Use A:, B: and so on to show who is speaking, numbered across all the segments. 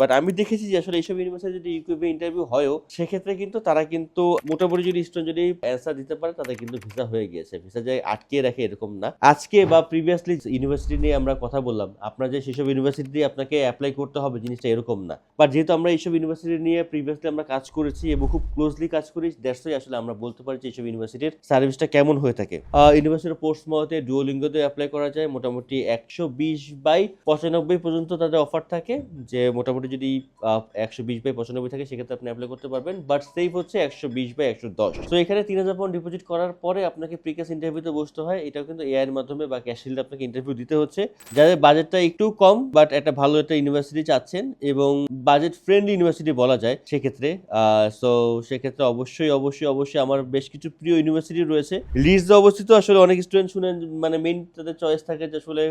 A: But আমি দেখেছি যে আসলে এইসব ইউনিভার্সিটি যদি ইউকিউবে ইন্টারভিউ হয়ও, সেক্ষেত্রে কিন্তু তারা কিন্তু মোটামুটি যদি স্টুডেন্ট যদি অ্যান্সার দিতে পারে, তাদের কিন্তু ভিসা হয়ে গিয়েছে। ভিসা যে আটকে রাখে এরকম না। আজকে বা প্রিভিয়াসলি ইউনিভার্সিটি নিয়ে আমরা কথা বললাম। আপনার যে সেসব ইউনিভার্সিটি আপনাকে অ্যাপ্লাই করতে হবে, জিনিসটা এরকম না। বাট যেহেতু আমরা এইসব ইউনিভার্সিটি নিয়ে প্রিভিয়াসলি আমরা কাজ করেছি এবং খুব ক্লোজলি কাজ করি দ্যাটস আসলে আমরা বলতে পারি যে এইসব ইউনিভার্সিটির সার্ভিসটা কেমন হয়ে থাকে। ইউনিভার্সিটির পোস্ট মতে ডুয়োলিঙ্গোতে অ্যাপ্লাই করা যায়, মোটামুটি একশো বিশ বাই পঁচানব্বই পর্যন্ত তাদের অফার থাকে, যে মোটামুটি যদি একশো বিশ বাই পঁচানব্বই থাকে, সেক্ষেত্রে আপনি অ্যাপ্লাই করতে পারবেন। বাট সেফ হচ্ছে একশো বিশ বাই একশো দশ। তো এখানে তিন হাজার পাউন্ড ডিপোজিট করার পরে আপনাকে প্রিকাস ইন্টারভিউতে বসতে হয়। এটাও কিন্তু এআই এর মাধ্যমে বা ক্যাশিল্ড আপনাকে ইন্টারভিউ দিতে হচ্ছে। যাদের বাজেটটা একটু কম বাট একটা ভালো একটা ইউনিভার্সিটি চাচ্ছেন এবং বাজেট ফ্রেন্ডলি ইউনিভার্সিটি বলা যায় সেক্ষেত্রে সো সেক্ষেত্রে অবশ্যই অবশ্যই অবশ্যই আমার বেশ কিছু প্রিয় ইউনিভার্সিটি রয়েছে। লিডসে অবস্থিত আসলে অনেক স্টুডেন্ট শুনেন মানে মেইন তাদের চয়েস থাকে যে আসলে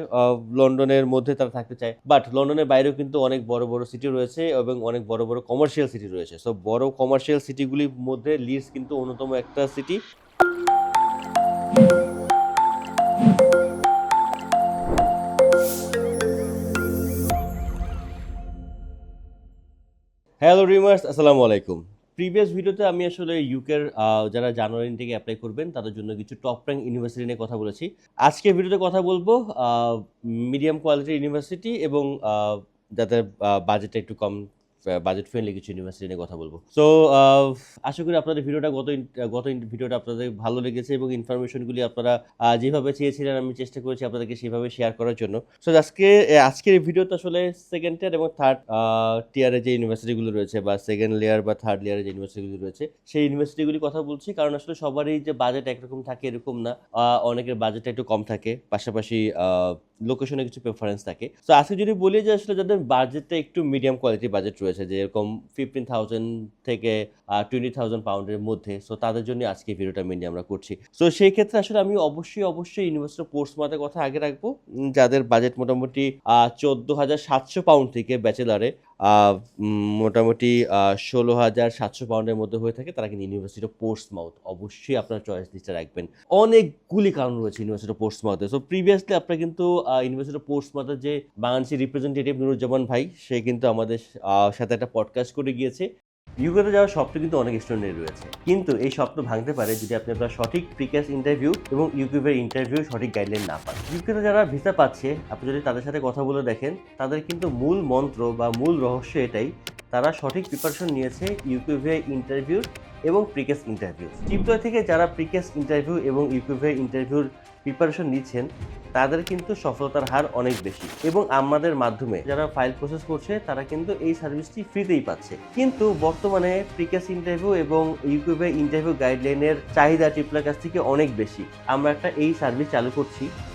A: লন্ডনের মধ্যে তারা থাকতে চায়। বাট লন্ডনের বাইরেও কিন্তু অনেক বড় বড় সিটি রয়েছে এবং অনেক বড় বড় কমার্শিয়াল সিটি রয়েছে। সো বড় কমার্শিয়াল সিটিগুলির মধ্যে লিডস কিন্তু অন্যতম একটা সিটি হ্যালো রিমার্স আসসালামু আলাইকুম। প্রিভিয়াস ভিডিওতে আমি আসলে ইউকের যারা জানুয়ারি থেকে অ্যাপ্লাই করবেন, তাদের জন্য কিছু টপ র্যাঙ্ক ইউনিভার্সিটি নিয়ে কথা বলেছি। আজকে ভিডিওতে কথা বলব মিডিয়াম কোয়ালিটির ইউনিভার্সিটি এবং যাদের বাজেটটা একটু কম বাজেট ফ্রেন্ডলি কিছু ইউনিভার্সিটি নিয়ে কথা বলব। সো আশা করি আপনাদের ভিডিওটা গত গত ভিডিওটা আপনাদের ভালো লেগেছে এবং ইনফরমেশনগুলি আপনারা যেভাবে চেয়েছিলেন আমি চেষ্টা করেছি আপনাদেরকে সেভাবে শেয়ার করার জন্য। সো আজকে আজকের এই ভিডিওতে আসলে সেকেন্ড টিয়ার এবং থার্ড টিয়ারে যে ইউনিভার্সিটিগুলো রয়েছে বা সেকেন্ড লেয়ার বা থার্ড লেয়ারে যে ইউনিভার্সিটিগুলো রয়েছে, সেই ইউনিভার্সিটিগুলি কথা বলছি কারণ আসলে সবারই যে বাজেট একরকম থাকে এরকম না। অনেকের বাজেটটা একটু কম থাকে। পাশাপাশি লোকেশনে কিছু প্রেফারেন্স থাকে। তো আজকে যদি বলি যে আসলে যাদের বাজেটটা একটু মিডিয়াম কোয়ালিটি বাজেট রয়েছে, যে এরকম ফিফটিন থাউজেন্ড থেকে টোয়েন্টি থাউজেন্ড পাউন্ডের মধ্যে সো তাদের জন্য আজকে ভিডিওটা মেনলি আমরা করছি। সো সেই ক্ষেত্রে আসলে আমি অবশ্যই অবশ্যই ইউনিভার্সিটি মাতের কথা আগে রাখব। যাদের বাজেট মোটামুটি চোদ্দ হাজার সাতশো পাউন্ড থেকে ব্যাচেলারে মোটামুটি ষোলো হাজার সাতশো পাউন্ডের মধ্যে হয়ে থাকে, তারা কিন্তু ইউনিভার্সিটি অফ পোর্টস মাউথ অবশ্যই আপনার চয়েস লিস্টে রাখবেন। অনেকগুলি কারণ রয়েছে ইউনিভার্সিটি অফ পোর্টস মাউথে সো প্রিভিয়াসলি আপনার কিন্তু ইউনিভার্সিটি অফ পোর্টস মাউথের যে বাংলাদেশের রিপ্রেজেন্টেটিভ নুরুজ্জামান ভাই, সে কিন্তু আমাদের সাথে একটা পডকাস্ট করে গিয়েছে। ইউকেতে যাওয়ার স্বপ্ন কিন্তু অনেক স্টুডেন্টের রয়েছে। কিন্তু এই স্বপ্ন ভাঙতে পারে যদি আপনি আপনার সঠিক প্রিকাস ইন্টারভিউ এবং ইউকিউবের ইন্টারভিউ সঠিক গাইডলাইন না পান। ইউকেতে যারা ভিসা পাচ্ছে, আপনি যদি তাদের সাথে কথা বলে দেখেন, তাদের কিন্তু মূল মন্ত্র বা মূল রহস্য এটাই তারা সঠিক প্রিপারেশন নিয়েছে ইউকিউভে ইন্টারভিউ এবং প্রিকেস ইন্টারভিউ টিপটয় থেকে যারা প্রিকেস ইন্টারভিউ এবং ইউকিউভে ইন্টারভিউর প্রিপারেশন নিচ্ছেন, তাদের কিন্তু সফলতার হার অনেক বেশি এবং আমাদের মাধ্যমে যারা ফাইল প্রসেস করছে, তারা কিন্তু এই সার্ভিসটি ফ্রিতেই পাচ্ছে। কিন্তু বর্তমানে প্রিকেস ইন্টারভিউ এবং ইউকিউবে ইন্টারভিউ গাইডলাইনের চাহিদা টিপলার কাছ থেকে অনেক বেশি। আমরা একটা এই সার্ভিস চালু করছি।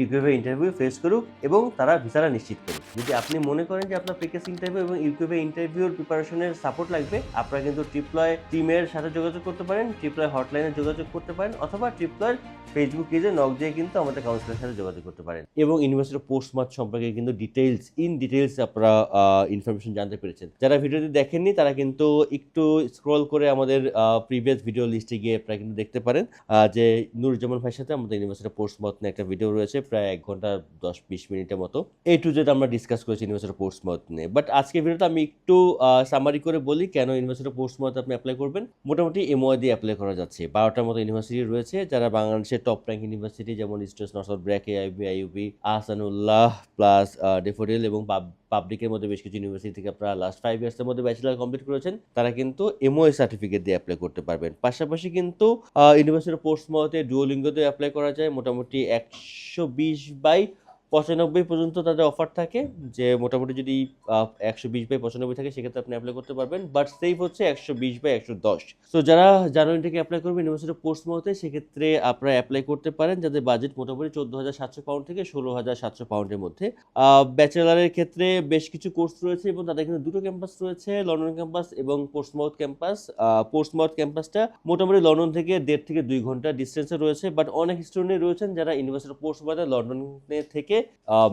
A: ইউকিউবে ইন্টারভিউ ফেস করুক এবং তারা ভিসাটা নিশ্চিত করুক। যদি আপনি মনে করেন যে আপনার প্রিকেস ইন্টারভিউ এবং ইউকিউবে ইন্টারভিউর প্রিপারেশনের সাপোর্ট লাগবে, আপনারা কিন্তু ট্রিপ্লয় টিমের সাথে যোগাযোগ করতে পারেন ট্রিপ্লয় হটলাইনে যোগাযোগ করতে পারেন, অথবা ট্রিপ্লয়ের ফেসবুক পেজে নক দিয়ে কিন্তু আমাদের কাউন্সিলের সাথে যোগাযোগ করতে পারেন। এবং ইউনিভার্সিটি পোস্ট মার্চ সম্পর্কে কিন্তু ডিটেলস ইন ডিটেলস আপনারা ইনফরমেশন জানতে পেরেছেন। যারা ভিডিওটি দেখেননি, তারা কিন্তু একটু স্ক্রল করে আমাদের প্রিভিয়াস ভিডিও লিস্টে গিয়ে আপনারা কিন্তু দেখতে পারেন যে নুরুজ্জামান ভাইয়ের সাথে আমাদের ইউনিভার্সিটি পোস্ট মত নিয়ে একটা ভিডিও রয়েছে। প্রায় এক ঘণ্টা, দশ, বিশ মিনিটের মতো। এই টু জেড আমরা ডিসকাস করেছি ইউনিভার্সিটি মত নিয়ে। বাট আজকে ভিডিওতে আমি একটু সামারি করে বলি কেন ইউনিভার্সিটি মত আপনি অ্যাপ্লাই করবেন। মোটামুটি এমওআই দিয়ে অ্যাপ্লাই করা যাচ্ছে। বারোটার মতো ইউনিভার্সিটি রয়েছে যারা বাংলাদেশের টপ র্যাঙ্ক ইউনিভার্সিটি যেমন ইস্টার্স Nasr BRAC AIB IUB Ahsanullah plus Daffodil এবং পাবলিকের মধ্যে বেশ কিছু ইউনিভার্সিটি থেকে আপনারা লাস্ট ফাইভ ইয়ার্সের মধ্যে ব্যাচেলার কমপ্লিট করেছেন, তারা কিন্তু এমওএ সার্টিফিকেট দিয়ে অ্যাপ্লাই করতে পারবেন। পাশাপাশি কিন্তু ইউনিভার্সিটির পোস্ট মতে ডুয়োলিঙ্গোতে অ্যাপ্লাই করা যায়, মোটামুটি একশো বিশ বাই পঁচানব্বই পর্যন্ত তাদের অফার থাকে, যে মোটামুটি যদি একশো বিশ বাই পঁচানব্বই থাকে, সেক্ষেত্রে আপনি অ্যাপ্লাই করতে পারবেন বাট সেফ হচ্ছে একশো বিশ বাই একশো দশ। তো যারা জানুয়ারি থেকে অ্যাপ্লাই করবেন ইউনিভার্সিটি পোস্ট মতে, সেক্ষেত্রে আপনারা অ্যাপ্লাই করতে পারেন, যাদের বাজেট মোটামুটি চোদ্দ হাজার সাতশো পাউন্ড থেকে ষোলো হাজার সাতশো পাউন্ডের মধ্যে। ব্যাচেলারের ক্ষেত্রে বেশ কিছু কোর্স রয়েছে, এবং তাদের কিন্তু দুটো ক্যাম্পাস রয়েছে লন্ডন ক্যাম্পাস এবং পোস্টমাউথ ক্যাম্পাস পোস্টমাউথ ক্যাম্পাসটা মোটামুটি লন্ডন থেকে দেড় থেকে দুই ঘণ্টা ডিস্টেন্সে রয়েছে বাট অনেক স্টুডেন্ট রয়েছেন যারা ইউনিভার্সিটি পোস্টমাউথে লন্ডনে থেকে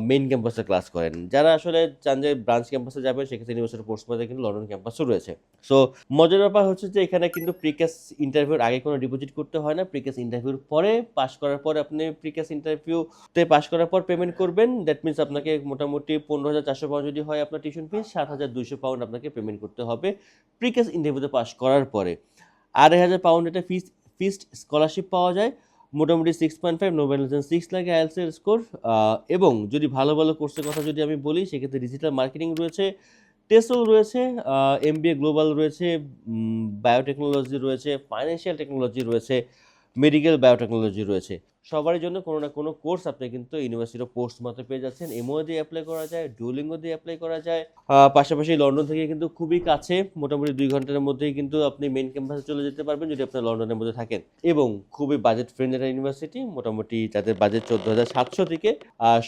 A: মেইন ক্যাম্পাসে ক্লাস করেন। যারা আসলে চান যে ব্রাঞ্চ ক্যাম্পাসে যাবেন, সেক্ষেত্রে ইউনিভার্সিটি পোস্টমাতে কিন্তু লন্ডন ক্যাম্পাসও রয়েছে। সো মজার ব্যাপার হচ্ছে যে এখানে কিন্তু প্রিকেস ইন্টারভিউর আগে কোনো ডিপোজিট করতে হয় না। প্রিকেস ইন্টারভিউর পরে পাস করার পরে আপনি প্রিকেস ইন্টারভিউতে পাস করার পর পেমেন্ট করবেন। দ্যাট মিনস আপনাকে মোটামুটি পনেরো হাজার চারশো পাউন্ড যদি হয় আপনার টিউশন ফিস সাত হাজার দুইশো পাউন্ড আপনাকে পেমেন্ট করতে হবে প্রিকেস ইন্টারভিউতে পাস করার পরে। আড়াই হাজার পাউন্ড এটা ফিস ফিস্ট স্কলারশিপ পাওয়া যায়। মোটামুটি সিক্স পয়েন্ট ফাইভ নোবেল সিক্স লাগে আইএলসের স্কোর এবং যদি ভালো ভালো কোর্সের কথা যদি আমি বলি, সেক্ষেত্রে ডিজিটাল মার্কেটিং রয়েছে টেসল রয়েছে এমবিএ গ্লোবাল রয়েছে বায়োটেকনোলজি রয়েছে ফাইন্যান্সিয়াল টেকনোলজি রয়েছে মেডিকেল বায়োটেকনোলজি রয়েছে। সবার জন্য কোনো না কোনো কোর্স আপনি কিন্তু ইউনিভার্সিটি পোস্ট মতো পেয়ে যাচ্ছেন। এমও দিয়ে অ্যাপ্লাই করা যায় ডুলিঙ্গো দিয়ে অ্যাপ্লাই করা যায়। পাশাপাশি লন্ডন থেকে কিন্তু খুবই কাছে, মোটামুটি দুই ঘণ্টার মধ্যেই কিন্তু আপনি মেন ক্যাম্পাসে চলে যেতে পারবেন যদি আপনি লন্ডনের মধ্যে থাকেন। এবং খুবই বাজেট ফ্রেন্ডলি একটা ইউনিভার্সিটি মোটামুটি তাদের বাজেট চোদ্দ হাজার সাতশো থেকে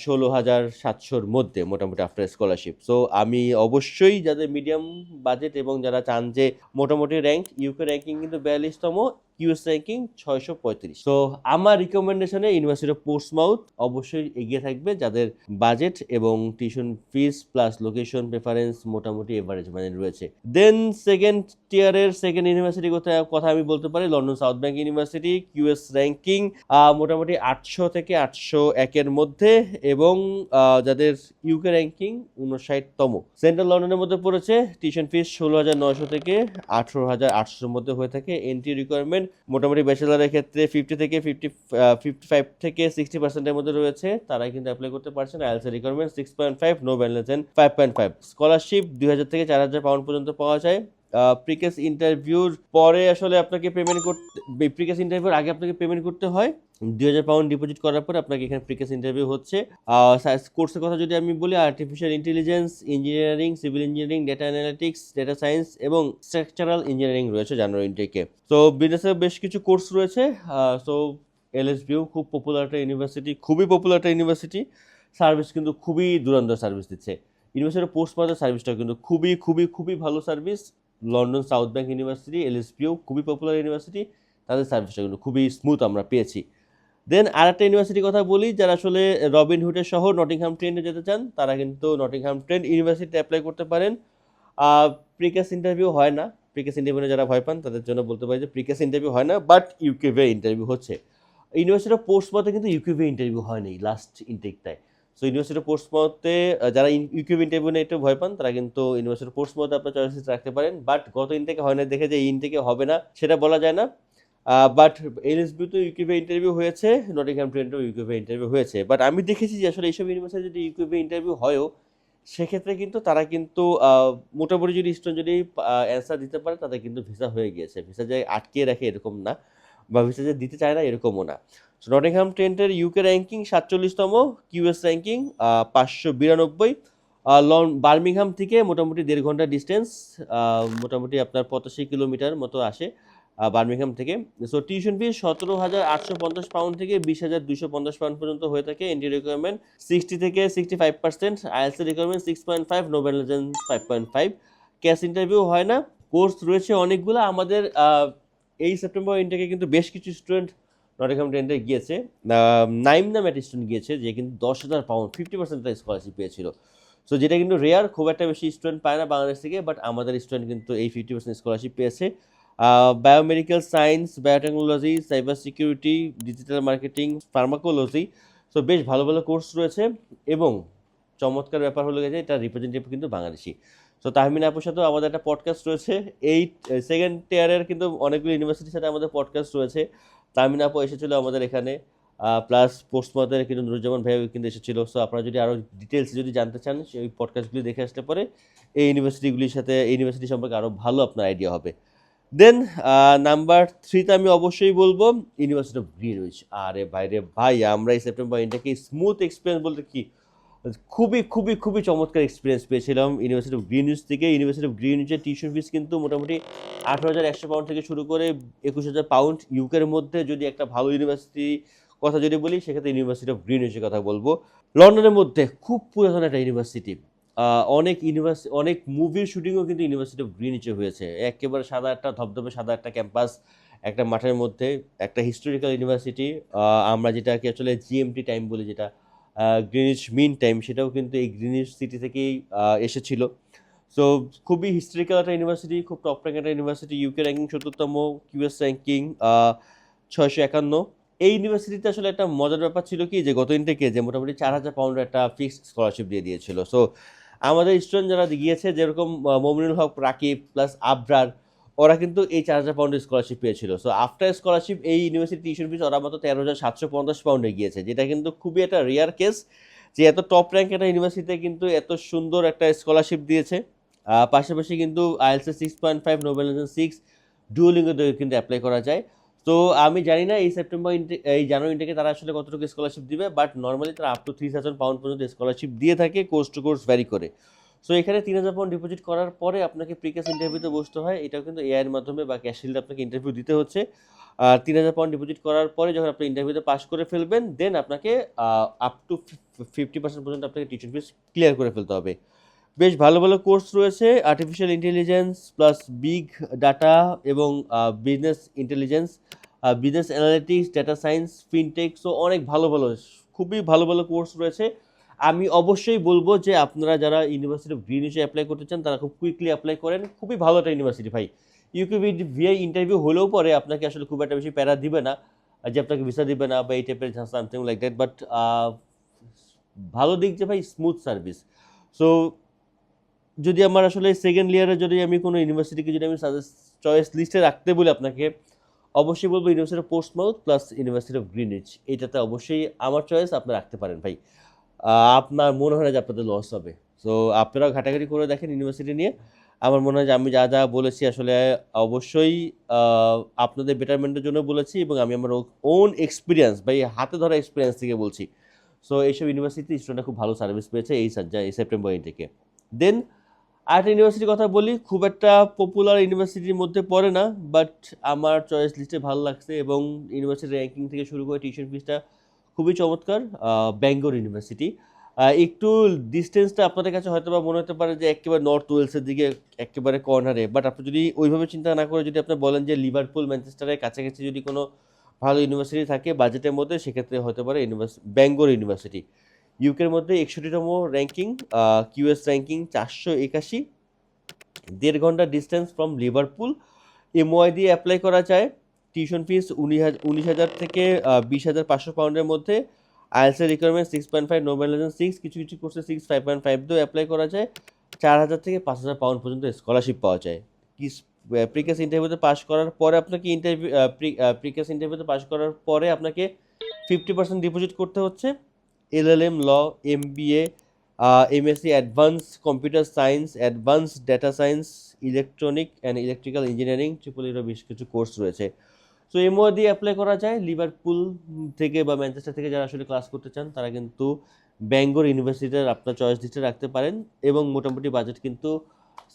A: ষোলো হাজার সাতশোর মধ্যে মোটামুটি আফটার স্কলারশিপ সো আমি অবশ্যই যাদের মিডিয়াম বাজেট এবং যারা চান যে মোটামুটি র্যাঙ্ক ইউকে র্যাঙ্কিং কিন্তু বিয়াল্লিশতম ইউএস র্যাঙ্কিং ছয়শো পঁয়ত্রিশ। তো আমার রিকমেন্ডেশনে ইউনিভার্সিটি অফ পোর্টসমাউথ অবশ্যই এগিয়ে থাকবে যাদের বাজেট এবং tuition fees plus location preference মোটামুটি এভারেজ মানে রয়েছে। দেন সেকেন্ড টিয়ারের সেকেন্ড ইউনিভার্সিটি কথা আমি বলতে পারি? London South Bank University QS ranking মোটামুটি আটশো থেকে আটশো একের মধ্যে এবং যাদের ইউকে র্যাঙ্কিং উনষাটতম সেন্ট্রাল লন্ডনের মধ্যে পড়েছে টিউশন ফিস ষোলো হাজার নয়শো থেকে আঠেরো হাজার আটশোর মধ্যে হয়ে থাকে। এন্ট্রি রিকোয়ারমেন্ট মোটামুটি ব্যাচেলারের ক্ষেত্রে ফিফটি থেকে ফিফটি ফিফটি ফাইভ থেকে সিক্সটি পার্সেন্টের মধ্যে রয়েছে। তারাই কিন্তু অ্যাপ্লাই করতে পারছেন IELTS requirement six point five no ব্যালেন্স ফাইভ পয়েন্ট ফাইভ স্কলারশিপ দুই হাজার থেকে চার হাজার পাউন্ড পর্যন্ত পাওয়া যায়। প্রিকেস ইন্টারভিউর পরে আসলে আপনাকে পেমেন্ট করতে প্রিকেস ইন্টারভিউর আগে আপনাকে পেমেন্ট করতে হয়। দুই হাজার পাউন্ড ডিপোজিট করার পর আপনাকে এখানে প্রিকেস ইন্টারভিউ হচ্ছে। কোর্সের কথা যদি আমি বলি artificial intelligence engineering civil engineering data analytics data science এবং স্ট্রাকচারাল ইঞ্জিনিয়ারিং রয়েছে জানুয়ারি ইনটেকে তো বিজনেসের বেশ কিছু কোর্স রয়েছে। সো এলএসবিও খুব পপুলার একটা ইউনিভার্সিটি খুবই পপুলার একটা ইউনিভার্সিটি সার্ভিস কিন্তু খুবই দুরন্ত সার্ভিস দিচ্ছে। ইউনিভার্সিটির পোস্ট মাদের সার্ভিসটা কিন্তু খুবই খুবই খুবই ভালো service London South Bank University, এলএসপিও, খুবই পপুলার ইউনিভার্সিটি, তাদের সার্ভিসটা কিন্তু খুবই স্মুথ আমরা পেয়েছি। দেন আর একটা ইউনিভার্সিটির কথা বলি, যারা আসলে রবিন হুডের শহর নটিংহাম ট্রেনে যেতে চান, তারা কিন্তু নটিংহাম ট্রেন ইউনিভার্সিটিতে অ্যাপ্লাই করতে পারেন। প্রিকেস ইন্টারভিউ হয় না। প্রিকেস ইন্টারভিউ যারা ভয় পান, তাদের জন্য বলতে পারি যে প্রিকেস ইন্টারভিউ হয় না বাট ইউকেভে ইন্টারভিউ হচ্ছে। ইউনিভার্সিটি অফ পোস্ট মতে কিন্তু ইউকেভে ইন্টারভিউ হয়নি লাস্ট ইনটেকটায় সো ইউনিভার্সিটি পোস্ট মতে যারা ইউকেভে ইন্টারভিউ নিয়ে একটু ভয় পান, তারা কিন্তু ইউনিভার্সিটি পোস্ট মতে আপনার চয়েস রাখতে পারেন। বাট গত ইনটেকে হয় না, দেখে যে ইনটেকে হবে না, সেটা বলা যায় না। বাট এনএসবি তো ইউকিউবে ইন্টারভিউ হয়েছে নটিংহাম ট্রেন্ডও ইউকিউবে ইন্টারভিউ হয়েছে। বাট আমি দেখেছি যে আসলে এইসব ইউনিভার্সিটি যদি ইউকিউবে ইন্টারভিউ হয়ও, সেক্ষেত্রে কিন্তু তারা কিন্তু মোটামুটি যদি স্টুডেন্ট যদি অ্যান্সার দিতে পারে, তাদের কিন্তু ভিসা হয়ে গিয়েছে। ভিসা যে আটকিয়ে রাখে এরকম না। বা ভিসা যে দিতে চায় না, এরকমও না। নটিংহাম ট্রেন্টের ইউকে র্যাঙ্কিং সাতচল্লিশতম কিউএস র্যাঙ্কিং পাঁচশো বিরানব্বই। লন, বার্মিংহাম থেকে মোটামুটি দেড় ঘণ্টা ডিস্টেন্স মোটামুটি আপনার পঁচাশি কিলোমিটার মতো আসে বার্মিংহাম থেকে। সো টিউশন ফি সতেরো হাজার আটশো পঞ্চাশ পাউন্ড থেকে বিশ হাজার দুশো পঞ্চাশ পাউন্ড পর্যন্ত হয়ে থাকে। এন্ট্রি রিকোয়ারমেন্ট সিক্সটি থেকে sixty five percent IELTS requirement six point five Nobel five point five CAS interview হয় না কোর্স রয়েছে অনেকগুলো। আমাদের এই সেপ্টেম্বর ইনটেকে কিন্তু বেশ কিছু স্টুডেন্ট নটিংহাম ট্রেন্ডে গিয়েছে। নাইম নামে একটা স্টুডেন্ট গিয়েছে, যে কিন্তু দশ হাজার পাউন্ড ফিফটি পার্সেন্ট তার স্কলারশিপ পেয়েছিল। সো যেটা কিন্তু রেয়ার খুব একটা বেশি স্টুডেন্ট পায় না বাংলাদেশ থেকে বাট আমাদের স্টুডেন্ট কিন্তু এই ফিফটি পার্সেন্ট স্কলারশিপ পেয়েছে। Biomedical science biotechnology cyber security digital marketing pharmacology so বেশ ভালো ভালো কোর্স রয়েছে। এবং চমৎকার ব্যাপার হলো গেছে এটা রিপ্রেজেন্টেটিভ কিন্তু বাংলাদেশি। সো তাহমিনা আপুর সাথেও আমাদের একটা পডকাস্ট রয়েছে। এই সেকেন্ড টিয়ারের কিন্তু অনেকগুলো ইউনিভার্সিটির সাথে আমাদের পডকাস্ট রয়েছে। তাহমিনা আপু এসেছিল আমাদের এখানে। প্লাস পোস্টমাদের কিন্তু নুরুজ্জামান ভাইও কিন্তু এসেছিল। সো আপনারা যদি আরও ডিটেলস যদি জানতে চান, সেই পডকাস্টগুলি দেখে আসলে পরে এই ইউনিভার্সিটিগুলির সাথে ইউনিভার্সিটি সম্পর্কে আরও ভালো আপনার আইডিয়া হবে। দেন নাম্বার থ্রিতে আমি অবশ্যই বলব ইউনিভার্সিটি অফ গ্রিনউইচ আরে বাইরে ভাই, আমরা এই সেপ্টেম্বর ইন্টাকে স্মুথ এক্সপিরিয়েন্স বলতে কি? খুবই খুবই খুবই চমৎকার এক্সপিরিয়েন্স পেয়েছিলাম ইউনিভার্সিটি অফ গ্রিনউইচ থেকে। ইউনিভার্সিটি অফ গ্রিনউইচের টিউশন ফিস কিন্তু মোটামুটি আঠারো হাজার একশো পাউন্ড থেকে শুরু করে একুশ হাজার পাউন্ড ইউকের মধ্যে যদি একটা ভালো ইউনিভার্সিটি কথা যদি বলি, সেক্ষেত্রে ইউনিভার্সিটি অফ গ্রিনউইচের কথা বলব। লন্ডনের মধ্যে খুব পুরাতন একটা ইউনিভার্সিটি অনেক ইউনিভার্সি অনেক মুভির শুটিংও কিন্তু ইউনিভার্সিটি অফ গ্রিনিচে হয়েছে। একেবারে সাদা একটা, ধবধবে সাদা একটা ক্যাম্পাস একটা মাঠের মধ্যে, একটা হিস্টোরিক্যাল ইউনিভার্সিটি আমরা যেটা কি আসলে জিএমটি টাইম বলি যেটা। গ্রিনিচ মিন টাইম সেটাও কিন্তু এই গ্রিনিচ সিটি থেকেই এসেছিল। সো খুবই হিস্ট্রিক্যাল একটা ইউনিভার্সিটি খুব টপ র্যাঙ্ক একটা ইউনিভার্সিটি ইউকে র্যাঙ্কিং সত্তরতম কিউএস র্যাঙ্কিং ছয়শো একান্ন। এই ইউনিভার্সিটিতে আসলে একটা মজার ব্যাপার ছিল কি, যে গত ইনটেকে যে মোটামুটি চার হাজার পাউন্ডের একটা ফিক্সড স্কলারশিপ দিয়ে দিয়েছিল। সো আমাদের স্টুডেন্ট যারা গিয়েছে, যেরকম মমিনুল হক, রাকিব প্লাস আবরার ওরা কিন্তু এই চার হাজার পাউন্ডের স্কলারশিপ পেয়েছিল। সো আফটার স্কলারশিপ এই ইউনিভার্সিটি টিউশন ফিস ওরা মাত্র তেরো হাজার সাতশো পঞ্চাশ পাউন্ডে গিয়েছে, যেটা কিন্তু খুবই একটা রেয়ার কেস যে এত টপ র্যাঙ্ক একটা ইউনিভার্সিটিতে কিন্তু এত সুন্দর একটা স্কলারশিপ দিয়েছে। পাশাপাশি কিন্তু আইএলসি সিক্স পয়েন্ট ফাইভ নোবেল সিক্স ডুয়োলিঙ্গো কিন্তু অ্যাপ্লাই করা যায়। তো আমি জানি না এই সেপ্টেম্বর এই জানুয়ারি ইনটেকে তারা আসলে কতটুকু স্কলারশিপ দিবে বাট নর্মালি তারা up to three thousand pound পর্যন্ত স্কলারশিপ দিয়ে থাকে কোর্স টু কোর্স ভ্যারি করে। সো এখানে তিন হাজার পাউন্ড ডিপোজিট করার পরে আপনাকে প্রিকেস ইন্টারভিউতে বসতে হয়। এটাও কিন্তু এআইয়ের মাধ্যমে বা ক্যাশ শিল্ডে আপনাকে ইন্টারভিউ দিতে হচ্ছে। আর তিন হাজার পাউন্ড ডিপোজিট করার পরে যখন আপনি ইন্টারভিউতে পাস করে ফেলবেন দেন আপনাকে আপ টু ফিফটি পার্সেন্ট পর্যন্ত আপনাকে টিউশন ফিস ক্লিয়ার করে ফেলতে হবে। বেশ ভালো ভালো কোর্স রয়েছে। Artificial intelligence plus big data এবং business intelligence business analytics data science fintech so অনেক ভালো ভালো, খুবই ভালো ভালো কোর্স রয়েছে। আমি অবশ্যই বলব যে আপনারা যারা ইউনিভার্সিটি অফ গ্রিনিশে অ্যাপ্লাই করতে চান, তারা খুব কুইকলি অ্যাপ্লাই করেন। খুবই ভালো একটা ইউনিভার্সিটি ভাই। ইউকিউবি ভিআই ইন্টারভিউ হলেও পরে আপনাকে আসলে খুব একটা বেশি প্যারা দিবে না, যে আপনাকে ভিসা দিবে না বা এই টাইপের সামথিং লাইক দ্যাট বাট ভালো দিক যে ভাই স্মুথ সার্ভিস সো যদি আমার আসলে সেকেন্ড ইয়ারে যদি আমি কোনো ইউনিভার্সিটিকে যদি আমি সাজেস্ট চয়েস লিস্টে রাখতে বলি আপনাকে, অবশ্যই বলব university of Portsmouth plus university of Greenwich এটাতে অবশ্যই আমার চয়েস আপনি রাখতে পারেন ভাই। আপনার মনে হয় না যে আপনাদের লস হবে। সো আপনারা ঘাটাঘাটি করে দেখেন ইউনিভার্সিটি নিয়ে। আমার মনে হয় যে আমি যা যা বলেছি আসলে অবশ্যই আপনাদের বেটারমেন্টের জন্য বলেছি এবং আমি আমার ওন এক্সপিরিয়েন্স বা এই হাতে ধরা এক্সপিরিয়েন্স থেকে বলছি। সো এইসব ইউনিভার্সিটি স্টুডেন্টরা খুব ভালো সার্ভিস পেয়েছে এই এই সেপ্টেম্বর থেকে। দেন আরেকটা ইউনিভার্সিটির কথা বলি, খুব একটা পপুলার ইউনিভার্সিটির মধ্যে পড়ে না বাট আমার চয়েস লিস্টে ভালো লাগছে এবং ইউনিভার্সিটি র্যাঙ্কিং থেকে শুরু করে টিউশন ফিসটা খুবই চমৎকার ব্যাঙ্গোর ইউনিভার্সিটি একটু ডিস্টেন্সটা আপনাদের কাছে হয়তো বা মনে হতে পারে যে একেবারে নর্থ ওয়েলসের দিকে, একেবারে কর্নারে বাট আপনি যদি ওইভাবে চিন্তা না করে যদি আপনি বলেন যে লিভারপুল ম্যানচেস্টারের কাছাকাছি যদি কোনো ভালো ইউনিভার্সিটি থাকে বাজেটের মধ্যে, সেক্ষেত্রে হতে পারে ইউনিভার্সিটি ব্যাঙ্গোর ইউনিভার্সিটি ইউকের মধ্যে একষট্টিতম র্যাঙ্কিং কিউএস র্যাঙ্কিং চারশো একাশি। দেড় ঘণ্টা distance from Liverpool M Y apply করা যায়। টিউশন ফিস উনিশ হাজার থেকে বিশ হাজার পাঁচশো পাউন্ডের মধ্যে। আইএলসের রিকোয়ারমেন্ট সিক্স পয়েন্ট ফাইভ নোবেল সিক্স কিছু কিছু কোর্সে সিক্স ফাইভ পয়েন্ট ফাইভ দিয়েও অ্যাপ্লাই করা যায়। চার হাজার থেকে পাঁচ হাজার পাউন্ড পর্যন্ত স্কলারশিপ পাওয়া যায়। কি প্রিকেস ইন্টারভিউতে পাস করার পরে আপনাকে ইন্টারভিউ প্রিকেস ইন্টারভিউতে পাস করার পরে আপনাকে ফিফটি পার্সেন্ট ডিপোজিট করতে হচ্ছে। LLM law M B A M MSc advance computer science advance data science electronic and electrical engineering triple ইরও বেশ কিছু কোর্স রয়েছে। সো এমও দিয়ে অ্যাপ্লাই করা যায়। লিভারপুল থেকে বা ম্যানচেস্টার থেকে যারা আসলে ক্লাস করতে চান, তারা কিন্তু ব্যাঙ্গোর ইউনিভার্সিটির আপনার চয়েস লিস্টে রাখতে পারেন এবং মোটামুটি বাজেট কিন্তু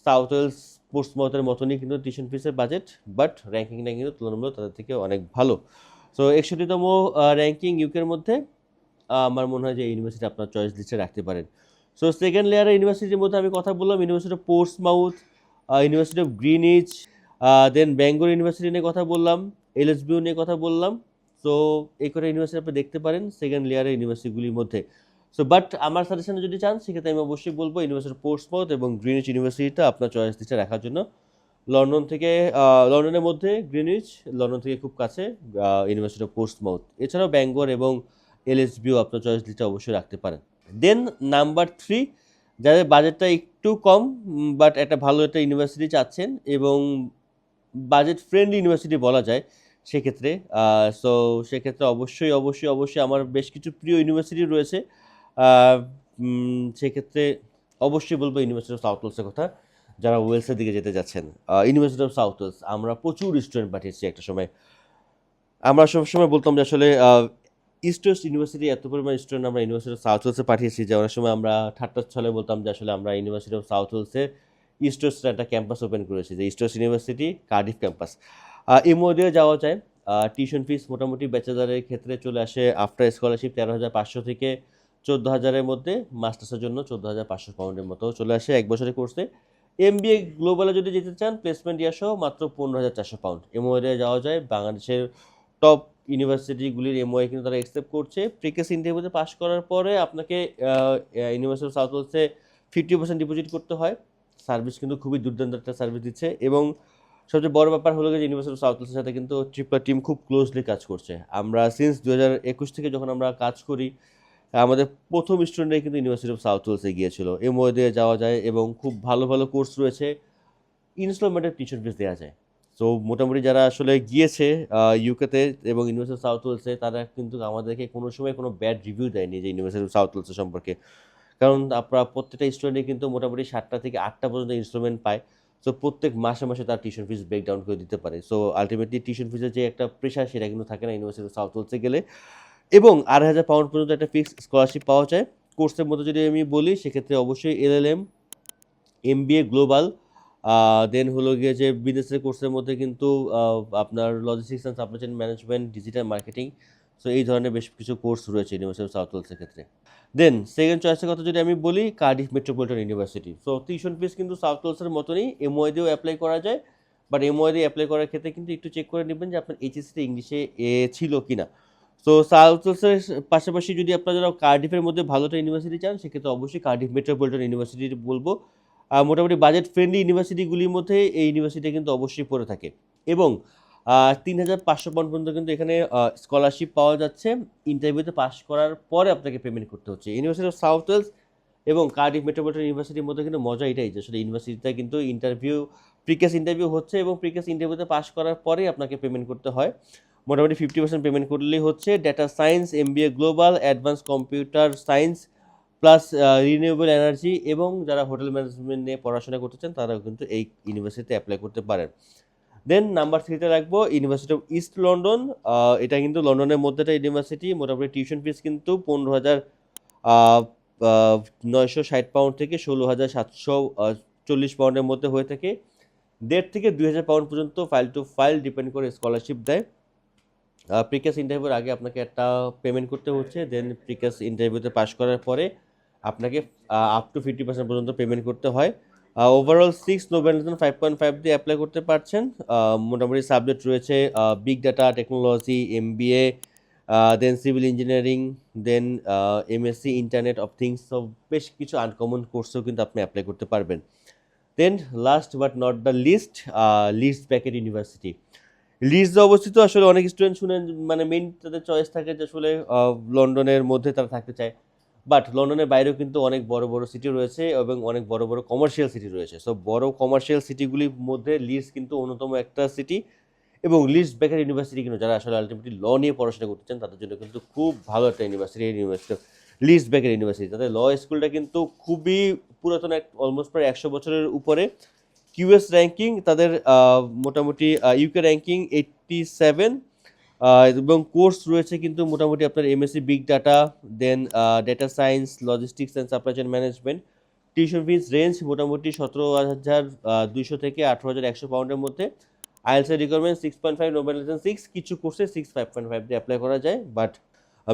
A: সাউথ ওয়েলস পোস্টমাউথের মতনই কিন্তু টিউশন ফিসের বাজেট বাট র্যাঙ্কিংটা কিন্তু তুলনামূলক তাদের থেকে অনেক ভালো। সো একষট্টিতম র্যাঙ্কিং ইউকের মধ্যে আমার মনে হয় যে ইউনিভার্সিটি আপনার চয়েস লিস্টে রাখতে পারেন। সো সেকেন্ড লেয়ারের ইউনিভার্সিটির মধ্যে আমি কথা বললাম university of Portsmouth university of Greenwich then Bangor university নিয়ে কথা বললাম। এলএসবিও নিয়ে কথা বললাম। সো এই কটা ইউনিভার্সিটি আপনি দেখতে পারেন সেকেন্ড লেয়ারের ইউনিভার্সিটিগুলির মধ্যে। সো বাট আমার সাজেশনে যদি চান, সেক্ষেত্রে আমি অবশ্যই বলব ইউনিভার্সিটি পোর্টসমাউথ এবং গ্রিনিচ ইউনিভার্সিটিটা আপনার চয়েস লিস্টে রাখার জন্য। লন্ডন থেকে লন্ডনের মধ্যে গ্রিনিচ লন্ডন থেকে খুব কাছে ইউনিভার্সিটি অফ পোর্টসমাউথ এছাড়াও ব্যাঙ্গোর এবং এলএসবিও আপনার চয়েস লিস্টে অবশ্যই রাখতে পারেন। দেন নাম্বার থ্রি যাদের বাজেটটা একটু কম বাট একটা ভালো একটা ইউনিভার্সিটি চাচ্ছেন এবং বাজেট ফ্রেন্ডলি ইউনিভার্সিটি বলা যায় সেক্ষেত্রে সো সেক্ষেত্রে অবশ্যই অবশ্যই অবশ্যই আমার বেশ কিছু প্রিয় ইউনিভার্সিটি রয়েছে। সেক্ষেত্রে অবশ্যই বলব ইউনিভার্সিটি অফ সাউথ ওয়েলসের কথা। যারা ওয়েলসের দিকে যেতে যাচ্ছেন ইউনিভার্সিটি অফ সাউথ ওয়েলস আমরা প্রচুর স্টুডেন্ট পাঠিয়েছি একটা সময়। আমরা সবসময় বলতাম যে আসলে ইস্ট ওয়েস্ট ইউনিভার্সিটি এত পরিমাণ স্টুডেন্ট আমরা ইউনিভার্সিটি অফ সাউথ ওয়েলসে পাঠিয়েছি যে অনেক সময় আমরা ঠাট্টার ছলে বলতাম যে আসলে আমরা ইউনিভার্সিটি অফ সাউথ ওয়েলসে ইস্ট ওয়েস্টের একটা ক্যাম্পাস ওপেন করেছি যে east west university Cardiff campus এই মধ্যেও যাওয়া যায়। টিউশন ফিস মোটামুটি ব্যাচেলারের ক্ষেত্রে চলে আসে আফটার স্কলারশিপ তেরো হাজার পাঁচশো থেকে চোদ্দ হাজারের মধ্যে মাস্টার্সের জন্য চোদ্দ হাজার পাঁচশো পাউন্ডের মতো চলে আসে এক বছরের কোর্সে এমবিএ গ্লোবালে যদি যেতে চান প্লেসমেন্ট ইয়ার সহ মাত্র পনেরো হাজার চারশো পাউন্ড এমওয়ে যাওয়া যায়, বাংলাদেশের টপ ইউনিভার্সিটিগুলির এমওআই কিন্তু তারা অ্যাকসেপ্ট করছে। প্রিকেস ইন্টারভিউতে পাস করার পরে আপনাকে ইউনিভার্সিটি অফ সাউথ ওয়েলসে ফিফটি পার্সেন্ট ডিপোজিট করতে হয়। সার্ভিস কিন্তু খুবই দুর্দান্ত একটা সার্ভিস দিচ্ছে এবং সবচেয়ে বড় ব্যাপার হলো যে ইউনিভার্সিটি অফ সাউথ ওয়েলসের সাথে কিন্তু ট্রিপলা টিম খুব ক্লোজলি কাজ করছে। আমরা সিন্স দু একুশ থেকে যখন আমরা কাজ করি, আমাদের প্রথম স্টুডেন্টরাই কিন্তু ইউনিভার্সিটি অফ সাউথ ওয়েলসে গিয়েছিল। এমওআই দিয়ে যাওয়া যায় এবং খুব ভালো ভালো কোর্স রয়েছে। ইনস্টলমেন্টের টিউশন ফিস দেওয়া যায়। সো মোটামুটি যারা আসলে গিয়েছে ইউকেতে এবং ইউনিভার্সিটি সাউথ ওয়েলসে তারা কিন্তু আমাদেরকে কোনো সময় কোনো ব্যাড রিভিউ দেয়নি যে ইউনিভার্সিটি সাউথ ওয়েলসে সম্পর্কে। কারণ, আপনারা প্রত্যেকটা স্টুডেন্টই কিন্তু মোটামুটি সাতটা থেকে আটটা পর্যন্ত ইনস্টলমেন্ট পায়। সো প্রত্যেক মাসে মাসে তার টিউশন ফিস ব্রেকডাউন করে দিতে পারে। সো আলটিমেটলি টিউশন ফিসের যে একটা প্রেশার সেটা কিন্তু থাকে না ইউনিভার্সিটি সাউথ ওয়েলসে গেলে। এবং আড়াই হাজার পাউন্ড পর্যন্ত একটা ফিক্স স্কলারশিপ পাওয়া যায়। কোর্সের মধ্যে যদি আমি বলি, সেক্ষেত্রে অবশ্যই এলএলএম এমবিএ গ্লোবাল দেন হলো গিয়ে যে বিজনেসের কোর্সের মধ্যে কিন্তু আপনার logistics and supply chain management digital marketing so এই ধরনের বেশ কিছু কোর্স রয়েছে ইউনিভার্সিটি অফ সাউথ ওয়েলসের ক্ষেত্রে। দেন সেকেন্ড চয়েসের কথা যদি আমি বলি Cardiff metropolitan university so tuition fees কিন্তু সাউথ ওয়েলসের মতনই এমওয়াই দিয়েও অ্যাপ্লাই করা যায় বাট এমওয়াই দিয়ে অ্যাপ্লাই করার ক্ষেত্রে কিন্তু একটু চেক করে নেবেন যে আপনার এইচএসসিতে ইংলিশে এ ছিল কিনা। সো সাউথ ওয়েলসের পাশাপাশি যদি আপনারা যারা কার্ডিফের মধ্যে ভালোটা ইউনিভার্সিটি চান সেক্ষেত্রে অবশ্যই কার্ডিফ মেট্রোপলিটন ইউনিভার্সিটি বলব। আহ, মোটামুটি বাজেট ফ্রেন্ডলি ইউনিভার্সিটিগুলির মধ্যে এই ইউনিভার্সিটি কিন্তু অবশ্যই পড়ে থাকে। এবং তিন হাজার পাঁচশো পাউন্ড পর্যন্ত কিন্তু এখানে স্কলারশিপ পাওয়া যাচ্ছে। ইন্টারভিউতে পাস করার পরে আপনাকে পেমেন্ট করতে হচ্ছে। ইউনিভার্সিটি অফ সাউথ ওয়েলস এবং কার্ডিফ মেট্রোপলিটন ইউনিভার্সিটির মধ্যে কিন্তু মজা এটাই যে আসলে ইউনিভার্সিটিতে কিন্তু ইন্টারভিউ প্রিকেস ইন্টারভিউ হচ্ছে এবং প্রিকেস ইন্টারভিউতে পাস করার পরে আপনাকে পেমেন্ট করতে হয়। মোটামুটি ফিফটি পার্সেন্ট পেমেন্ট করলেই হচ্ছে। Data science MBA global advance computer science plus renewable energy এবং যারা হোটেল ম্যানেজমেন্ট নিয়ে পড়াশোনা করতে চান, তারাও কিন্তু এই ইউনিভার্সিটিতে অ্যাপ্লাই করতে পারেন। দেন নাম্বার থ্রিতে রাখব ইউনিভার্সিটি অফ ইস্ট লন্ডন এটা কিন্তু লন্ডনের মধ্যে একটা ইউনিভার্সিটি মোটামুটি টিউশন ফিস কিন্তু পনেরো হাজার নয়শো ষাট পাউন্ড থেকে ষোলো হাজার সাতশো চল্লিশ পাউন্ডের মধ্যে হয়ে থাকে। দেড় থেকে দুই হাজার পাউন্ড পর্যন্ত ফাইল টু ফাইল ডিপেন্ড করে স্কলারশিপ দেয়। প্রিকাস ইন্টারভিউর আগে আপনাকে একটা পেমেন্ট করতে হচ্ছে দেন প্রিকাস ইন্টারভিউতে পাস করার পরে আপনাকে আপ টু ফিফটি পার্সেন্ট পর্যন্ত পেমেন্ট করতে হয়। ওভারঅল সিক্স নোবেল ফাইভ পয়েন্ট ফাইভ দিয়ে অ্যাপ্লাই করতে পারছেন। মোটামুটি সাবজেক্ট রয়েছে big data technology M MBA then civil engineering then MSc internet of things সব বেশ কিছু আনকমন কোর্সেও কিন্তু আপনি অ্যাপ্লাই করতে পারবেন। Then last but not the least list Beckett university লিডসে অবস্থিত আসলে অনেক স্টুডেন্ট শুনেন মানে মেন তাদের চয়েস থাকে যে আসলে লন্ডনের মধ্যে তারা থাকতে চায়। বাট লন্ডনের বাইরেও কিন্তু অনেক বড় বড় সিটি রয়েছে এবং অনেক বড় বড় কমার্শিয়াল সিটি রয়েছে। সো বড় কমার্শিয়াল সিটিগুলির মধ্যে লিডস কিন্তু অন্যতম একটা সিটি এবং লিডস বেকার ইউনিভার্সিটি কিন্তু যারা আসলে আলটিমেটলি ল নিয়ে পড়াশোনা করতে চান, তাদের জন্য কিন্তু খুব ভালো একটা university university Leeds Beckett university তাদের ল স্কুলটা কিন্তু খুবই পুরাতন, এক অলমোস্ট প্রায় একশো বছরের উপরে। কিউএস র্যাঙ্কিং তাদের মোটামুটি ইউকে র্যাঙ্কিং এইটটি সেভেন এবং কোর্স রয়েছে কিন্তু মোটামুটি আপনার MSc big data then data science logistics and supply chain management tuition fees range মোটামুটি সতেরো হাজার দুইশো থেকে আঠেরো হাজার একশো পাউন্ডের মধ্যে। আইএলসের রিকোয়ারমেন্ট সিক্স পয়েন্ট ফাইভ নোবেল সিক্স কিছু কোর্সে সিক্স ফাইভ পয়েন্ট ফাইভ দিয়ে অ্যাপ্লাই করা যায় বাট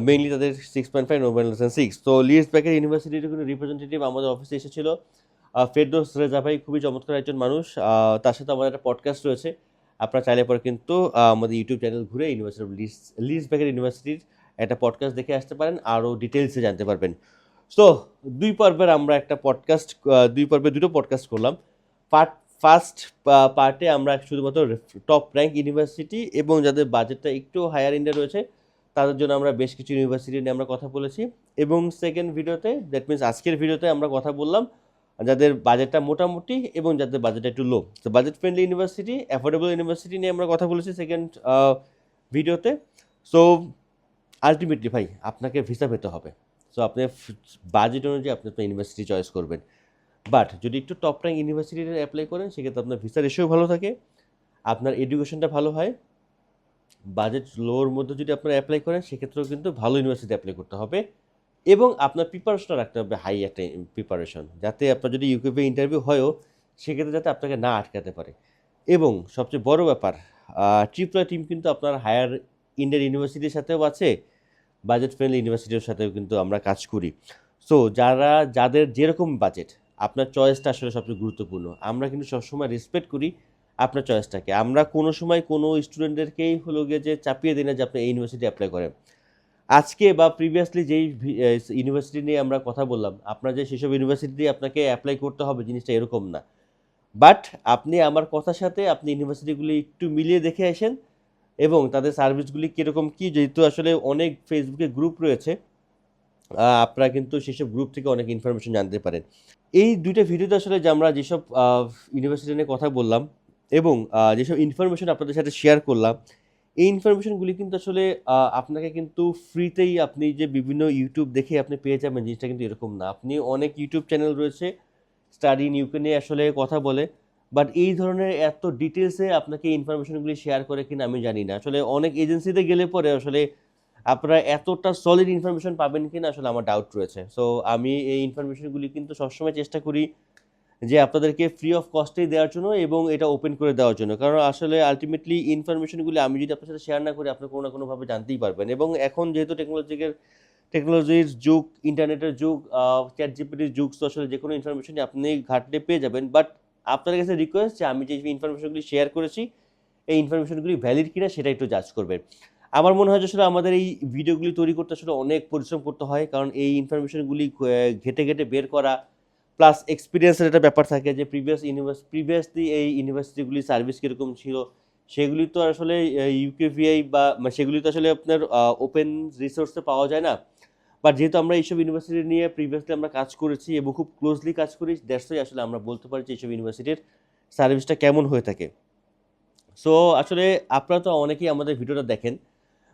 A: মেইনলি তাদের সিক্স পয়েন্ট ফাইভ নোবেল সিক্স তো লিডস ব্যাকের ইউনিভার্সিটির কোনো রিপ্রেজেন্টেটিভ আমাদের অফিসে এসেছিল। ফেরদৌস রেজা ভাই খুবই চমৎকার একজন মানুষ। তার সাথে আমাদের একটা পডকাস্ট রয়েছে। আপনারা চাইলে পরে কিন্তু আমাদের ইউটিউব চ্যানেল ঘুরে ইউনিভার্সিটি অফ লিস লিস ব্যাকের ইউনিভার্সিটির একটা পডকাস্ট দেখে আসতে পারেন, আরও ডিটেলসে জানতে পারবেন। সো দুই পর্বের আমরা একটা পডকাস্ট দুই পর্বে দুটো পডকাস্ট করলাম। পার্ট ফার্স্ট পার্টে আমরা শুধুমাত্র টপ র্যাঙ্ক ইউনিভার্সিটি এবং যাদের বাজেটটা একটু হায়ার ইন্ডে রয়েছে, তাদের জন্য আমরা বেশ কিছু ইউনিভার্সিটি নিয়ে আমরা কথা বলেছি। এবং সেকেন্ড ভিডিওতে দ্যাট মিনস আজকের ভিডিওতে আমরা কথা বললাম যাদের বাজেটটা মোটামুটি এবং যাদের বাজেটটা একটু লো তো budget friendly university affordable university নিয়ে আমরা কথা বলেছি সেকেন্ড ভিডিওতে সো আলটিমেটলি ভাই, আপনাকে ভিসা পেতে হবে। সো আপনি বাজেট অনুযায়ী আপনি আপনার ইউনিভার্সিটি চয়েস করবেন। বাট যদি একটু টপ র্যাঙ্ক ইউনিভার্সিটিতে অ্যাপ্লাই করেন, সেক্ষেত্রে আপনার ভিসা রেশিও ভালো থাকে, আপনার এডুকেশনটা ভালো হয়। বাজেট লোর মধ্যে যদি আপনারা অ্যাপ্লাই করেন, সেক্ষেত্রেও কিন্তু ভালো ইউনিভার্সিটি অ্যাপ্লাই করতে হবে। এবং আপনার প্রিপারেশনটা রাখতে হবে হাই একটা প্রিপারেশন যাতে আপনার যদি ইউকেপি ইন্টারভিউ হয়ও, সেক্ষেত্রে যাতে আপনাকে না আটকাতে পারে। এবং সবচেয়ে বড় ব্যাপার ট্রিপলা টিম কিন্তু আপনার হায়ার ইন্ডিয়ান ইউনিভার্সিটির সাথেও আছে বাজেট ফ্রেন্ডলি ইউনিভার্সিটির সাথেও কিন্তু আমরা কাজ করি। সো যারা, যাদের যেরকম বাজেট আপনার চয়েসটা আসলে সবচেয়ে গুরুত্বপূর্ণ। আমরা কিন্তু সবসময় রেসপেক্ট করি আপনার চয়েসটাকে আমরা কোনো সময় কোনো স্টুডেন্টদেরকেই হলো গিয়ে যে চাপিয়ে দিই না যে আপনি এই ইউনিভার্সিটি অ্যাপ্লাই করেন। আজকে বা প্রিভিয়াসলি যেই ইউনিভার্সিটি নিয়ে আমরা কথা বললাম, আপনার যে সেসব ইউনিভার্সিটি আপনাকে অ্যাপ্লাই করতে হবে, জিনিসটা এরকম না। বাট আপনি আমার কথার সাথে আপনি ইউনিভার্সিটিগুলি একটু মিলিয়ে দেখে আসেন এবং তাদের সার্ভিসগুলি কীরকম কী, যেহেতু আসলে অনেক ফেসবুকে গ্রুপ রয়েছে আপনারা কিন্তু সেসব গ্রুপ থেকে অনেক ইনফরমেশন জানতে পারেন। এই দুইটা ভিডিওতে আসলে যে আমরা যেসব ইউনিভার্সিটি নিয়ে কথা বললাম এবং যেসব ইনফরমেশন আপনাদের সাথে শেয়ার করলাম এই ইনফরমেশনগুলি কিন্তু আসলে আপনাকে কিন্তু ফ্রিতেই আপনি যে বিভিন্ন ইউটিউব দেখে আপনি পেয়ে যাবেন, জিনিসটা কিন্তু এরকম না। আপনি অনেক ইউটিউব চ্যানেল রয়েছে স্টাডি ইন ইউকে নিয়ে আসলে কথা বলে বাট এই ধরনের এত ডিটেলসে আপনাকে ইনফরমেশনগুলি শেয়ার করে কিনা আমি জানি না। আসলে অনেক এজেন্সিতে গেলে পরে আসলে আপনারা এতটা সলিড ইনফরমেশন পাবেন কিনা আসলে আমার ডাউট রয়েছে। সো আমি এই ইনফরমেশনগুলি কিন্তু সবসময় চেষ্টা করি যে আপনাদেরকে ফ্রি অফ কস্টেই দেওয়ার জন্য এবং এটা ওপেন করে দেওয়ার জন্য। কারণ আসলে আলটিমেটলি ইনফরমেশনগুলি আমি যদি আপনার সাথে শেয়ার না করি, আপনি কোনো না কোনোভাবে জানতেই পারবেন। এবং এখন যেহেতু টেকনোলজিকের টেকনোলজির যুগ ইন্টারনেটের যুগ চ্যাট জিপিটির যুগ, তো আসলে যে কোনো ইনফরমেশনই আপনি ঘাটলে পেয়ে যাবেন। বাট আপনার কাছে রিকোয়েস্ট যে আমি যে ইনফরমেশনগুলি শেয়ার করেছি, এই ইনফরমেশনগুলি ভ্যালিড কিনা সেটা একটু জাজ করবেন। আমার মনে হয় যে আসলে আমাদের এই ভিডিওগুলি তৈরি করতে আসলে অনেক পরিশ্রম করতে হয়। কারণ এই ইনফরমেশনগুলি ঘেটে ঘেটে বের করা প্লাস এক্সপিরিয়েন্সের একটা ব্যাপার থাকে যে প্রিভিয়াস ইউনিভার্স প্রিভিয়াসলি এই ইউনিভার্সিটিগুলি সার্ভিস কীরকম ছিল, সেগুলি তো আসলে ইউকেভিআই বা মানে সেগুলি তো আসলে আপনার ওপেন রিসোর্সে পাওয়া যায় না। বাট যেহেতু আমরা এইসব ইউনিভার্সিটি নিয়ে প্রিভিয়াসলি আমরা কাজ করেছি এবং খুব ক্লোজলি কাজ করি দ্যাটসই আসলে আমরা বলতে পারি যে এইসব ইউনিভার্সিটির সার্ভিসটা কেমন হয়ে থাকে। সো আসলে আপনারা তো অনেকেই আমাদের ভিডিওটা দেখেন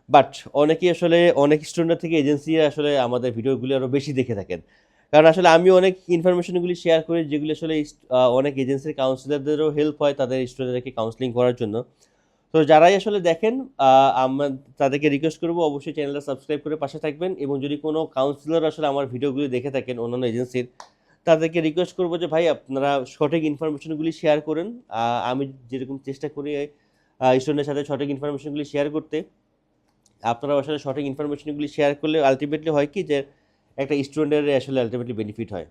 A: বাট অনেকেই আসলে, অনেক স্টুডেন্ট থেকে এজেন্সি আসলে আমাদের ভিডিওগুলি আরও বেশি দেখে থাকেন। কারণ আসলে আমি অনেক ইনফরমেশনগুলি শেয়ার করি, যেগুলি আসলে অনেক এজেন্সির কাউন্সিলারদেরও হেল্প হয় তাদের স্টুডেন্টদেরকে কাউন্সিলিং করার জন্য। তো যারাই আসলে দেখেন আমরা তাদেরকে রিকোয়েস্ট করব, অবশ্যই চ্যানেলটা সাবস্ক্রাইব করে পাশে থাকবেন এবং যদি কোনো কাউন্সিলর আসলে আমার ভিডিওগুলি দেখে থাকেন অন্যান্য এজেন্সির তাদেরকে রিকোয়েস্ট করব যে, ভাই, আপনারা সঠিক ইনফরমেশনগুলি শেয়ার করেন। আমি যেরকম চেষ্টা করি স্টুডেন্টের সাথে সঠিক ইনফরমেশনগুলি শেয়ার করতে আপনারা আসলে সঠিক ইনফরমেশনগুলি শেয়ার করলে আলটিমেটলি হয় কি যে একটা স্টুডেন্টের আসলে আলটিমেটলি বেনিফিট হয়।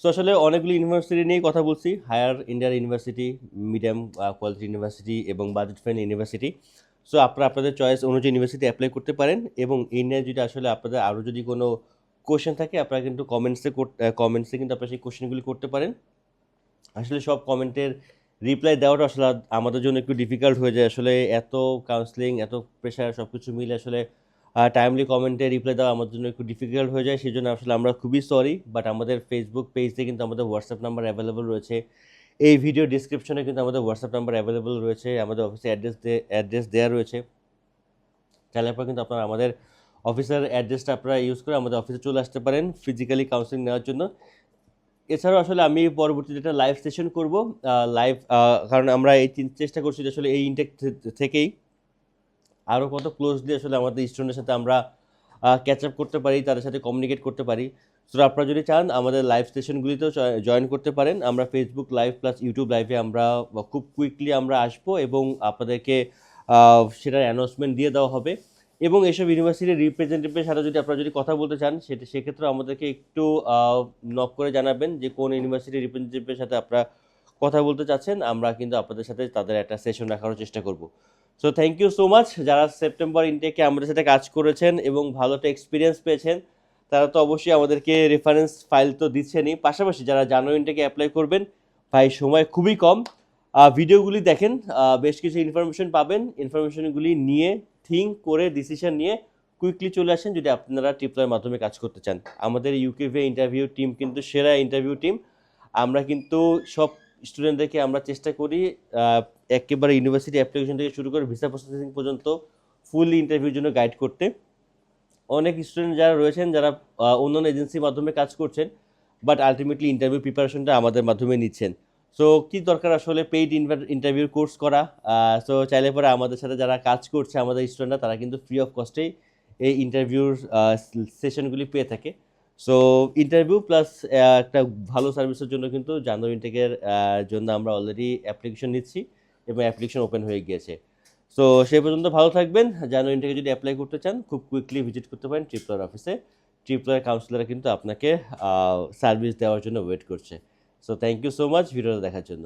A: সো আসলে অনেকগুলি ইউনিভার্সিটি নিয়ে কথা বলছি। হায়ার ইন্ডিয়ার ইউনিভার্সিটি মিডিয়াম কোয়ালিটি ইউনিভার্সিটি এবং বাজেট ফ্রেন্ড ইউনিভার্সিটি সো আপনারা আপনাদের চয়েস অনুযায়ী ইউনিভার্সিটি অ্যাপ্লাই করতে পারেন এবং এই নিয়ে যদি আসলে আপনাদের আরও যদি কোনো কোশ্চেন থাকে, আপনারা কিন্তু কমেন্টসে কমেন্টসে কিন্তু আপনারা সেই কোশ্চেনগুলি করতে পারেন। আসলে সব কমেন্টের রিপ্লাই দেওয়াটা আসলে আমাদের জন্য একটু ডিফিকাল্ট হয়ে যায়। আসলে এত কাউন্সিলিং এত প্রেশার সব কিছু মিলে আসলে টাইমলি কমেন্টে রিপ্লাই দেওয়া আমাদের জন্য একটু ডিফিকাল্ট হয়ে যায় সেই জন্য আসলে আমরা খুবই সরি বাট আমাদের ফেসবুক পেজে কিন্তু আমাদের হোয়াটসঅ্যাপ নাম্বার অ্যাভেলেবল রয়েছে। এই ভিডিও ডিসক্রিপশনে কিন্তু আমাদের হোয়াটসঅ্যাপ নাম্বার অ্যাভেলেবল রয়েছে, আমাদের অফিসে অ্যাড্রেস অ্যাড্রেস দেওয়া রয়েছে। চাইলে আপনারা কিন্তু আপনারা আমাদের অফিসের অ্যাড্রেসটা আপনারা ইউজ করে আমাদের অফিসে চলে আসতে পারেন ফিজিক্যালি কাউন্সিলিং নেওয়ার জন্য। এছাড়াও আসলে আমি পরবর্তীতে একটা লাইভ সেশন করব লাইভ কারণ আমরা এই চেষ্টা করছি যে আসলে এই ইনটেক থেকেই আরও কত ক্লোজলি আসলে আমাদের স্টুডেন্টের সাথে আমরা ক্যাচ আপ করতে পারি, তাদের সাথে কমিউনিকেট করতে পারি। সো আপনারা যদি চান, আমাদের লাইভ সেশনগুলিতেও জয়েন করতে পারেন। আমরা ফেসবুক লাইভ প্লাস ইউটিউব লাইভে আমরা খুব কুইকলি আমরা আসব এবং আপনাদেরকে সেটার অ্যানাউন্সমেন্ট দিয়ে দেওয়া হবে। এবং এসব ইউনিভার্সিটির রিপ্রেজেন্টেটিভের সাথে যদি আপনারা যদি কথা বলতে চান, সেটা সেক্ষেত্রে আমাদেরকে একটু নক করে জানাবেন যে কোন ইউনিভার্সিটির রিপ্রেজেন্টেটিভের সাথে আপনারা কথা বলতে চাচ্ছেন। আমরা কিন্তু আপনাদের সাথে তাদের একটা সেশন রাখার চেষ্টা করব। So thank you so much যারা সেপ্টেম্বর ইনটেকে আমাদের সাথে কাজ করেছেন এবং ভালো একটা এক্সপিরিয়েন্স পেয়েছেন, তারা তো অবশ্যই আমাদেরকে রেফারেন্স ফাইল তো দিচ্ছেনই। পাশাপাশি যারা জানুয়ারি ইনটেকে অ্যাপ্লাই করবেন, ভাই, সময় খুবই কম। ভিডিওগুলি দেখেন বেশ কিছু ইনফরমেশন পাবেন। ইনফরমেশনগুলি নিয়ে থিঙ্ক করে ডিসিশন নিয়ে কুইকলি চলে আসেন যদি আপনারা ট্রিপলার মাধ্যমে কাজ করতে চান। আমাদের ইউকেভি ইন্টারভিউ টিম কিন্তু সেরা ইন্টারভিউ টিম আমরা কিন্তু সব স্টুডেন্টদেরকে আমরা চেষ্টা করি একেবারে ইউনিভার্সিটি অ্যাপ্লিকেশন থেকে শুরু করে ভিসা প্রসেসিং পর্যন্ত ফুল ইন্টারভিউর জন্য গাইড করতে। অনেক স্টুডেন্ট যারা রয়েছেন, যারা অন্যান্য এজেন্সির মাধ্যমে কাজ করছেন বাট আলটিমেটলি ইন্টারভিউ প্রিপারেশনটা আমাদের মাধ্যমে নিচ্ছেন। সো কি দরকার আসলে পেইড ইন্টারভিউ কোর্স করা? সো চাইলে পরে আমাদের সাথে যারা কাজ করছে, আমাদের স্টুডেন্টরা তারা কিন্তু ফ্রি অফ কস্টেই এই ইন্টারভিউর সেশনগুলি পেয়ে থাকে। সো ইন্টারভিউ প্লাস একটা ভালো সার্ভিসের জন্য কিন্তু জানুয়ারি ইনটেকের জন্য আমরা অলরেডি অ্যাপ্লিকেশন নিচ্ছি এবং অ্যাপ্লিকেশন ওপেন হয়ে গিয়েছে। সো সেই পর্যন্ত ভালো থাকবেন। জানুয়ারি ইনটেকে যদি অ্যাপ্লাই করতে চান, খুব কুইকলি ভিজিট করতে পারেন ট্রিপলার অফিসে ট্রিপলার কাউন্সিলর কিন্তু আপনাকে সার্ভিস দেওয়ার জন্য ওয়েট করছে। So thank you so much ভিডিওটা দেখার জন্য।